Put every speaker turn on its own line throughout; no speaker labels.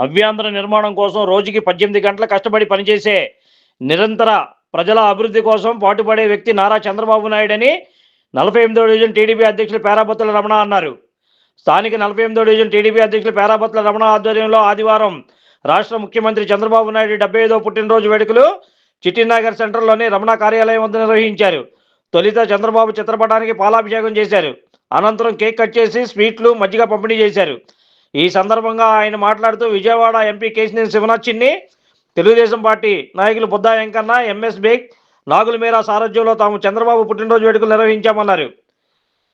నవ్యాంధ్ర నిర్మాణం కోసం రోజుకి పద్దెనిమిది గంటల కష్టపడి పనిచేసే నిరంతర ప్రజల అభివృద్ధి కోసం పాటుపడే వ్యక్తి నారా చంద్రబాబు నాయుడు అని నలభై ఎనిమిదో డివిజన్ టీడీపీ అధ్యక్షులు పేరాపత్తుల రమణ అన్నారు. స్థానిక నలభై ఎనిమిదో డివిజన్ టీడీపీ అధ్యక్షులు పేరాపత్తుల రమణ ఆధ్వర్యంలో ఆదివారం రాష్ట్ర ముఖ్యమంత్రి చంద్రబాబు నాయుడు డెబ్బై ఐదో పుట్టినరోజు వేడుకలు చిట్టినగర్ సెంటర్లోని రమణ కార్యాలయం వద్ద నిర్వహించారు. తొలిత చంద్రబాబు చిత్రపటానికి పాలాభిషేకం చేశారు. అనంతరం కేక్ కట్ చేసి స్వీట్లు మజ్జిగ పంపిణీ చేశారు. ఈ సందర్భంగా ఆయన మాట్లాడుతూ విజయవాడ ఎంపీ కేసినేని శివనాథ్ చిన్ని తెలుగుదేశం పార్టీ నాయకులు బుద్దా వెంకన్న ఎంఎస్ బేగ్ నాగుల మీరా సారథ్యంలో తాము చంద్రబాబు పుట్టినరోజు వేడుకలు నిర్వహించామన్నారు.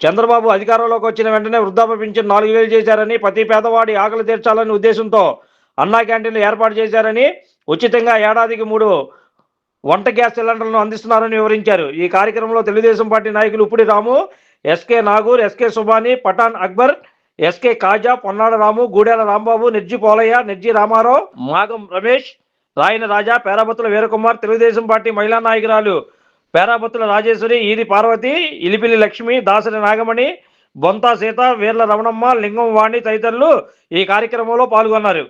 చంద్రబాబు అధికారంలోకి వచ్చిన వెంటనే వృద్ధాప్య పింఛన్ నాలుగు వేలు చేశారని ప్రతి పేదవాడి ఆకలి తీర్చాలనే ఉద్దేశంతో అన్నా క్యాంటీన్లు ఏర్పాటు చేశారని ఉచితంగా ఏడాదికి మూడు వంట గ్యాస్ సిలిండర్లను అందిస్తున్నారని వివరించారు. ఈ కార్యక్రమంలో తెలుగుదేశం పార్టీ నాయకులు Uppudi Ramu SK Nagur SK Subhani Pathan Akbar SK Kaja Ponnada Ramu Gudela Rambabu Nirji Polayya Nirji Ramarao Magam Ramesh Rayana Raja Perabattula Veerakumar Telugudesam party మహిళా నాయకురాలు పేరాబత్తుల రాజేశ్వరి ఈది పార్వతి ఇలిపిలి లక్ష్మి దాసరి నాగమణి బొంతా సీత వీర్ల రమణమ్మ లింగం వాణి తదితరులు ఈ కార్యక్రమంలో పాల్గొన్నారు.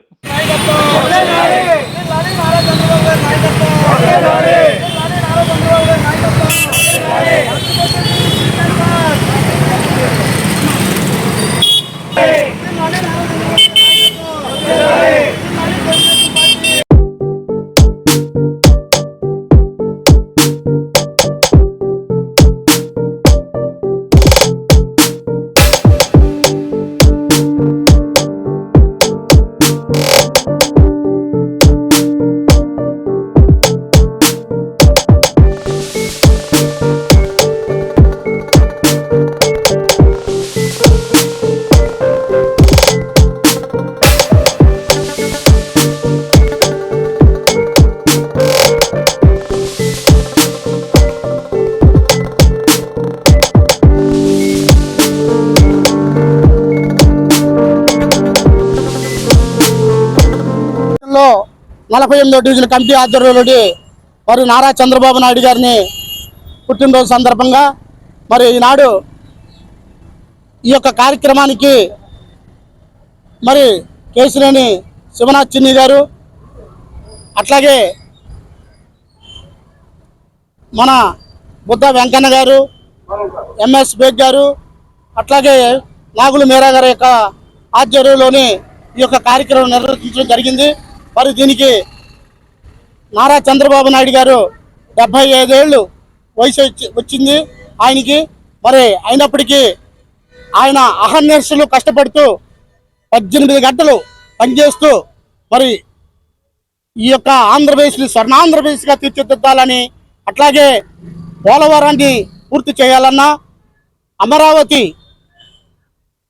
you నలభై ఎనిమిదో డివిజన్ కమిటీ ఆధ్వర్యంలో మరి నారా చంద్రబాబు నాయుడు గారిని పుట్టినరోజు సందర్భంగా మరి ఈనాడు ఈ యొక్క కార్యక్రమానికి మరి కేసినేని శివనాథ్ చిన్ని గారు అట్లాగే మన బుద్ధ వెంకన్న గారు ఎంఎస్ బేగ్ గారు అట్లాగే నాగుల మేరా గారి యొక్క ఆధ్వర్యంలోని ఈ యొక్క కార్యక్రమం నిర్వహించడం జరిగింది. మరి దీనికి నారా చంద్రబాబు నాయుడు గారు డెబ్బై ఐదేళ్ళు వయసు వచ్చి- వచ్చింది ఆయనకి. మరి అయినప్పటికీ ఆయన అహర్నిశలు కష్టపడుతూ పద్దెనిమిది గంటలు పనిచేస్తూ మరి ఈ యొక్క ఆంధ్రప్రదేశ్ని స్వర్ణాంధ్రప్రదేశ్గా తీర్చిదిద్దాలని అట్లాగే పోలవరాన్ని పూర్తి చేయాలన్నా అమరావతి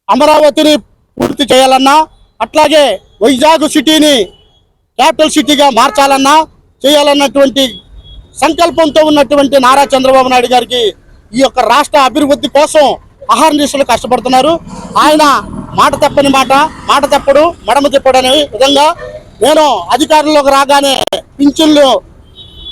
అమరావతిని పూర్తి చేయాలన్నా అట్లాగే వైజాగ్ సిటీని క్యాపిటల్ సిటీగా మార్చాలన్నా చేయాలన్నటువంటి సంకల్పంతో ఉన్నటువంటి నారా చంద్రబాబు నాయుడు గారికి ఈ యొక్క రాష్ట్ర అభివృద్ధి కోసం అహర్నిశలు కష్టపడుతున్నారు. ఆయన మాట తప్పని మాట మాట తప్పడు మడమ తిప్పడు అనే విధంగా నేను అధికారంలోకి రాగానే పింఛన్లు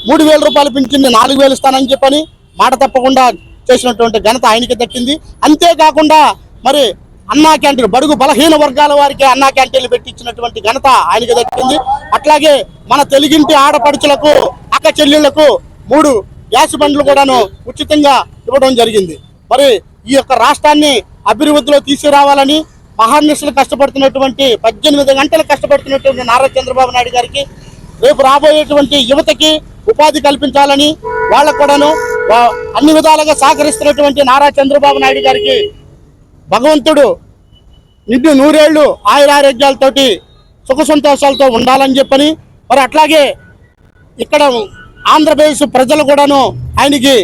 మూడు వేల రూపాయల పింఛన్ని నాలుగు వేలు ఇస్తానని చెప్పని మాట తప్పకుండా చేసినటువంటి ఘనత ఆయనకి దక్కింది. అంతేకాకుండా మరి అన్నా క్యాంటీన్ బడుగు బలహీన వర్గాల వారికి అన్నా క్యాంటీన్లు పెట్టించినటువంటి ఘనత ఆయనకి దక్కింది. అట్లాగే మన తెలుగింటి ఆడపడుచులకు అక్క చెల్లెళ్ళకు మూడు గ్యాస్ బండ్లు కూడాను ఉచితంగా ఇవ్వడం జరిగింది. మరి ఈ యొక్క రాష్ట్రాన్ని అభివృద్ధిలో తీసుకురావాలని మహానిశలు కష్టపడుతున్నటువంటి పద్దెనిమిది గంటలు కష్టపడుతున్నటువంటి నారా చంద్రబాబు నాయుడు గారికి రేపు రాబోయేటువంటి యువతకి ఉపాధి కల్పించాలని వాళ్ళకు కూడాను అన్ని విధాలుగా సహకరిస్తున్నటువంటి నారా చంద్రబాబు నాయుడు గారికి భగవంతుడు నిండు నూరేళ్ళు ఆయురారోగ్యాలతోటి సుఖ సంతోషాలతో ఉండాలని చెప్పని మరి అట్లాగే ఇక్కడ ఆంధ్రప్రదేశ్ ప్రజలు కూడాను ఆయనకి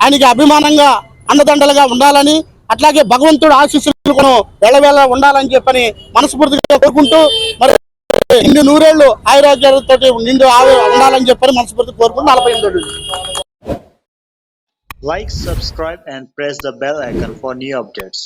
ఆయనకి అభిమానంగా అండదండలుగా ఉండాలని అట్లాగే భగవంతుడు ఆశీస్సులు కూడా వెళ్ళవేళ ఉండాలని చెప్పని మనస్ఫూర్తిగా కోరుకుంటూ మరి నిండు నూరేళ్ళు ఆయురాగ్యాలతో నిండు ఆవి ఉండాలని చెప్పని మనస్ఫూర్తి కోరుకుంటూ నలభై ఎనిమిది
Like, subscribe, and press the bell icon for new updates.